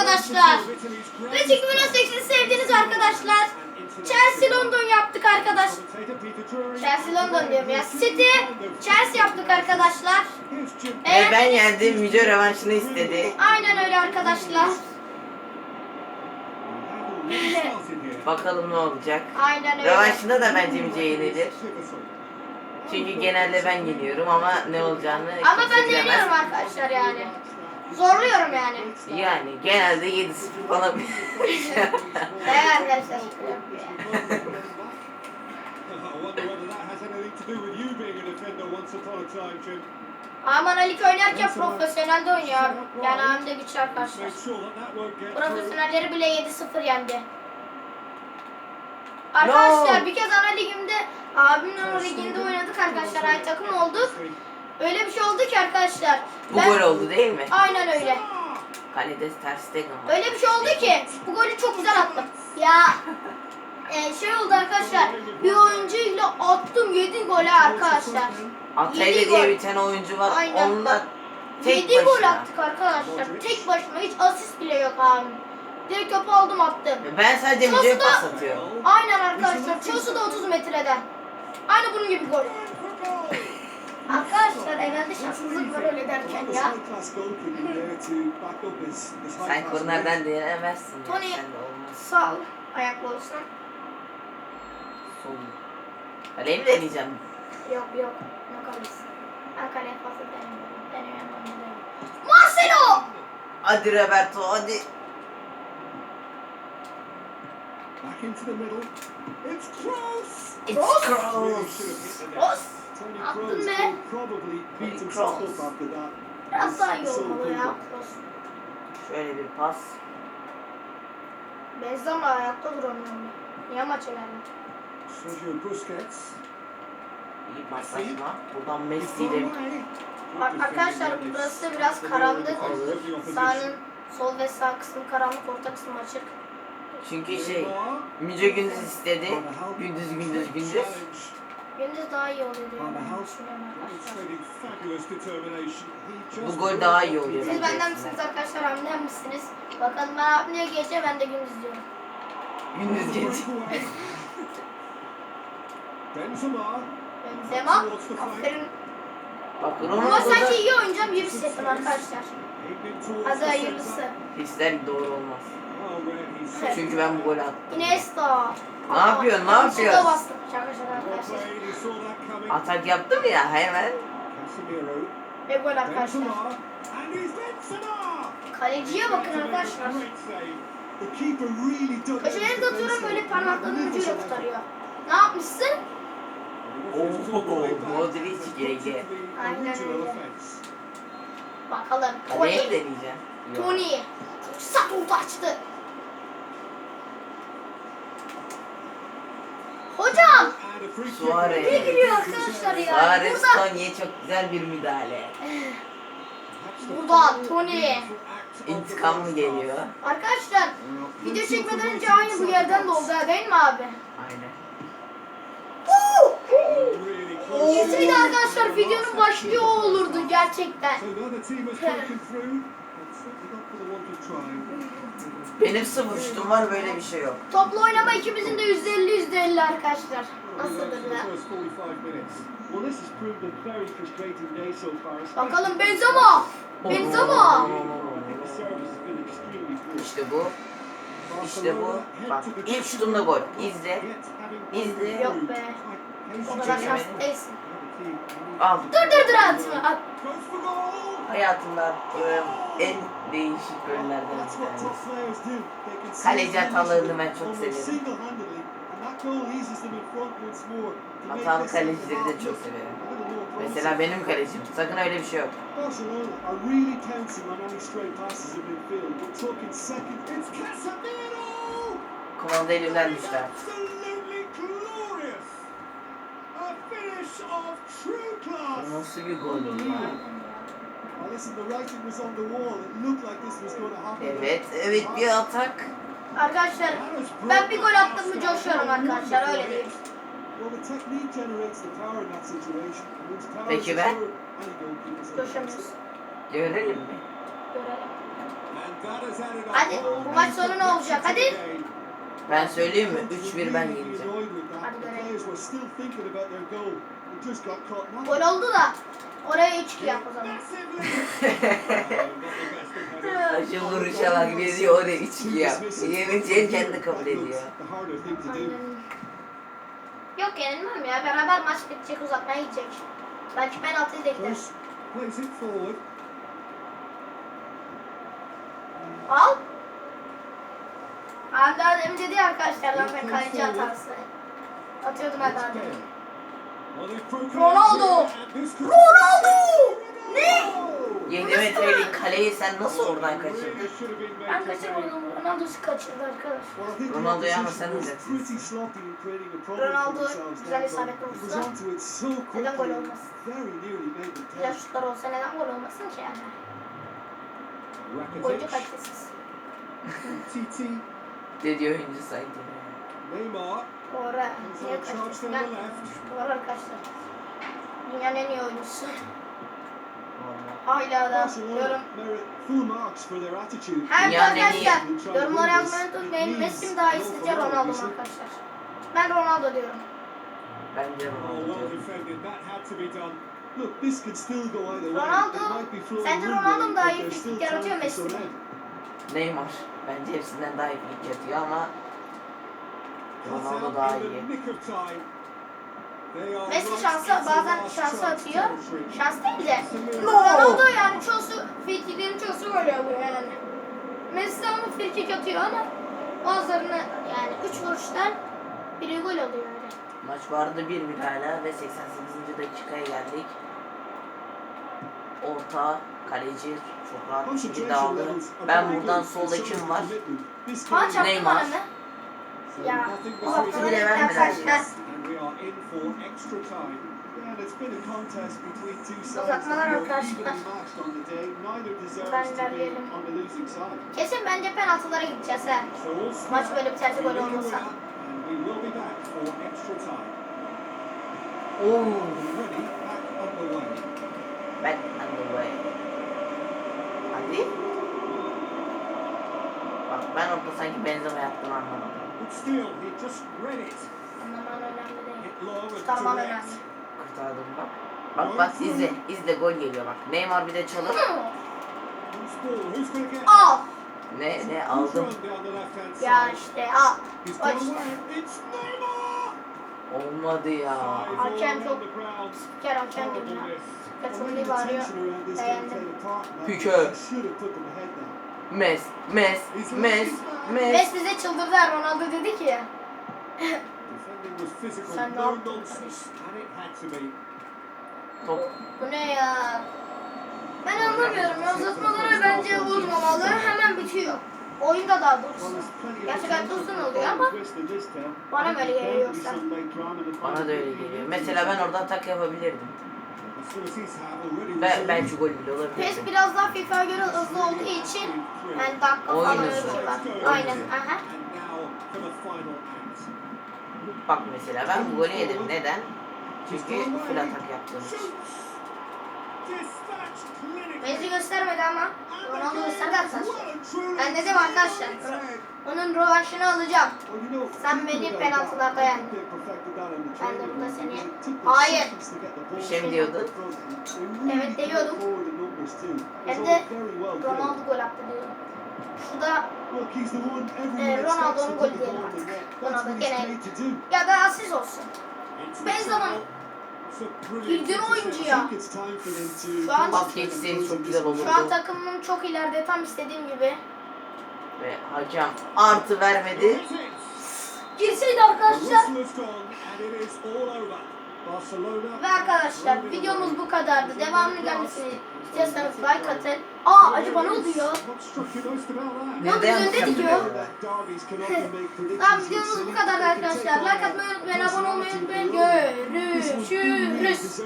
arkadaşlar. Racing 2018'i sevdiğiniz arkadaşlar. Chelsea London yaptık arkadaş. Chelsea London diyorum ya. City Chelsea yaptık arkadaşlar. Ve Eğer- ben yendim. Video revanşını istedi. Aynen öyle arkadaşlar. Bakalım ne olacak. Aynen öyle. Revanşında da bence Müce yenilir. Çünkü genelde ben yeniyorum ama ne olacağını Ama ben de bilemez. yeniyorum arkadaşlar yani. Zorluyorum yani. Yani genelde 7-0 falan. Evet arkadaşlar. Aman Alik oynarken profesyonelde oynuyor abi. Yani de güçlü arkadaşlar. Profesyonelleri bile 7-0 yendi. Arkadaşlar bir kez ana ligimde abimin ana liginde oynadık arkadaşlar. Aynı takım olduk. Öyle bir şey oldu ki arkadaşlar. Bu gol oldu değil mi? Aynen öyle. Kalede Ter Stegen var. Öyle bir şey oldu ki bu golü çok güzel attım. Ya e, şey oldu arkadaşlar. Bir oyuncuyla attım 7 golü arkadaşlar. Atayla diye gol. bir tane oyuncu var. Aynen. Onunla tek 7 gol başına. attık arkadaşlar. Tek başıma hiç asist bile yok abi. Direkt topu aldım attım. Ben sadece Müce'ye Chelsea pas atıyorum. Aynen arkadaşlar. Chelsea da 30 metreden. Aynı bunun gibi gol. Arkadaşlar herhalde şanssızlık var öyle derken ya. Sen kornerden denemezsin. ya, Tony- ol. Ayaklı olsun. Sol. Kaleyi mi deneyeceğim? Yok yok. Ne kalırsa. Ben kaleye fazla denemiyorum. Denemem onu Marcelo! Hadi Roberto hadi. Back into the middle. It's close. It's Cross. close. Kroos be. that. Biraz daha iyi olmalı ya. Os. Şöyle bir pas. Benzema ayakta duramıyorum. Niye maça geldi? Sergio Busquets. İyi paslaşma. Buradan Messi ile. Bak arkadaşlar burası biraz karanlık. Sağının sol ve sağ kısmı karanlık, orta kısmı açık. Çünkü şey Müce gündüz istedi. Gündüz gündüz gündüz. Gündüz daha iyi arkadaşlar. Bu gol daha iyi oluyor. Siz bence benden misiniz arkadaşlar, hamden misiniz? Bakalım ben hamleye gece, ben de gündüz diyorum. Gündüz gece. Benzema. Benzema, aferin. Bak Ama sanki iyi oynayacağım, yürü hissettim arkadaşlar. Hadi hayırlısı. hisler doğru olmaz. Evet. Çünkü ben bu golü attım. Iniesta. Ne yapıyorsun, ne yapıyorsun? bastım. Şaka şaka arkadaşlar. Atak yaptım ya hemen. Ve gol arkadaşlar. Kaleciye bakın arkadaşlar. Köşeleri de atıyorum böyle parmaklarının ucuyla kurtarıyor. Ne yapmışsın? Oo, Modric GG. Aynen öyle. Bakalım. Kaleye mi deneyeceğim? Tony. Oldu açtı. Suarez. Ne giriyor arkadaşlar ya? Suarez Burada. Tony'ye çok güzel bir müdahale. Burada Tony. İntikamlı geliyor. Arkadaşlar video çekmeden önce aynı bu yerden de oldu değil mi abi? Aynen. Olsaydı arkadaşlar videonun başlığı o olurdu gerçekten. Benim sıfır şutum var böyle bir şey yok. Toplu oynama ikimizin de %50 %50 arkadaşlar. Nasıldır lan? first 45 minutes. Well, this has proved a very frustrating day so far. Bakalım Benzema. Benzema. Poor. İşte bu. İşte bu. Bak ilk şutumda gol. İzle. İzle. Yok be. O kadar değilsin. Al. Dur dur dur atma. At. Hayatımda attığım en değişik gollerden bir tanesi. Kaleci hatalarını ben çok almost Hatalı kalecileri de çok severim. Mesela benim kalecim. Sakın öyle bir şey yok. Kumanda elimden düştü. Nasıl bir gol ya? Evet, evet bir atak. Arkadaşlar ben bir gol attım mı coşuyorum arkadaşlar öyle power Peki ben? Coşamıyoruz. Görelim mi? Görelim. Hadi bu maç sonu ne olacak? Hadi. Ben söyleyeyim mi? 3-1 ben yeneceğim. Hadi görelim. Gol oldu da oraya 3-2 yap o zaman. Şu vuruşa bak ne diyor oraya 3 yap. Yeneceğini kendi kabul ediyor. Yok yenilmem ya. Beraber maç bitecek uzatmaya gidecek. Belki penaltıyı da gider. Al. Abi daha demin dedi ya arkadaşlar lan ben kaleci hatası. Atıyordum ben daha demin. Ronaldo! Ronaldo! Ne? 7 metrelik kaleyi sen nasıl oradan kaçırdın? Ben kaçırmadım. Ronaldo kaçırdı arkadaş. Ronaldo'yu ama sen for Ronaldo güzel down isabet front. He olsa neden gol olmasın? Güzel şutlar olsa neden gol olmasın ki yani? Oyuncu kalitesiz. Dedi oyuncu sanki. Neymar, Doğru. Niye down Ben doğru arkadaşlar. Dünyanın en iyi oyuncusu. Hala da yorum. Hem Yani arkadaşlar yorumlara yazmayı unutmayın. Messi daha iyi sizce Ronaldo mu arkadaşlar? Ben Ronaldo diyorum. Bence Oh, Ronaldo. Look, this could still go either way. Ronaldo, sence Ronaldo mu daha iyi frikik yaratıyor, Messi mi? Neymar. Bence hepsinden daha iyi frikik atıyor ama Ronaldo daha iyi. nick of time. They are Messi into bazen chance atıyor. Şans değil de. No. Ronaldo yani çoğusu frikiklerin çoğusu gol oluyor yani. Messi ama frikik atıyor ama bazılarını yani 3 vuruştan biri gol oluyor öyle. maç vardı 1-1 hala ve 88. dakikaya geldik. Orta kaleci çok rahat bir şekilde aldı. Ben buradan solda kim var? Ha çarptı Neymar. Ya, Bizi bile vermediler. And we are in for extra time. Yeah, it's been a contest between two sides that were evenly matched on the day. Neither deserves Ben to be on the losing side. Kesin bence penaltılara gideceğiz he. Maç böyle biterse gol olmasa. and we will be back for extra time. Oo. Already back underway. Back underway. Hadi. Bak ben orada sanki benzeme yaptım anlamadım. But still, he just read it. Anlaman önemli değil. Kurtardım bak. Bak bak izle. izle gol geliyor bak. Neymar bir de get Al. Ne ne aldım. Ya işte al. Bak işte. Olmadı ya. Hakem çok spiker hakem gibi ya. Kaçırmayı bağırıyor. Beğendim. Pike. Mes, Mes, Mes, Mes. Mes bize çıldırdı Ronaldo dedi ki. Sen ne yaptın be. Top. Bu ne ya? Ben anlamıyorum uzatmalara bence vurmamalı hemen bitiyor. Oyunda daha doğrusu. Gerçekten uzun oluyor ama bana böyle geliyor yoksa. Bana da öyle geliyor. Mesela ben orada atak yapabilirdim. Ben, belki gol bile olabilirdi. PES biraz daha FIFA'ya göre hızlı olduğu için yani dakika falan öyle bir şey var. Aynen. Aha. Bak mesela ben bu golü yedim. Neden? Çünkü full atak yaptığım için. Messi göstermedi ama Ronaldo gösterdi arkadaşlar. Ben dedim arkadaşlar. Onun rövanşını alacağım. Sen beni penaltılarda yendin. Ben de burada seni- Hayır. Bir şey mi diyordun? Evet, diyordum. Hem de Ronaldo gol attı diyorum. Şu da Ee, Ronaldo'nun golü diyelim artık. Ronaldo gene ya da asist olsun. Benzema Bildiğin oyuncu ya. Şu an geçseydi çok güzel olurdu. Şu an takımım çok ileride tam istediğim gibi. Ve hakem artı vermedi. Girseydi arkadaşlar. Barcelona Ve arkadaşlar videomuz bu kadardı. Devamlı gelmesini istiyorsanız like atın. Aa acaba ne oluyor? Yok, gidiyor. böyle? Tamam videomuz bu kadardı arkadaşlar. Like atmayı unutmayın, abone olmayı unutmayın. Görüşürüz.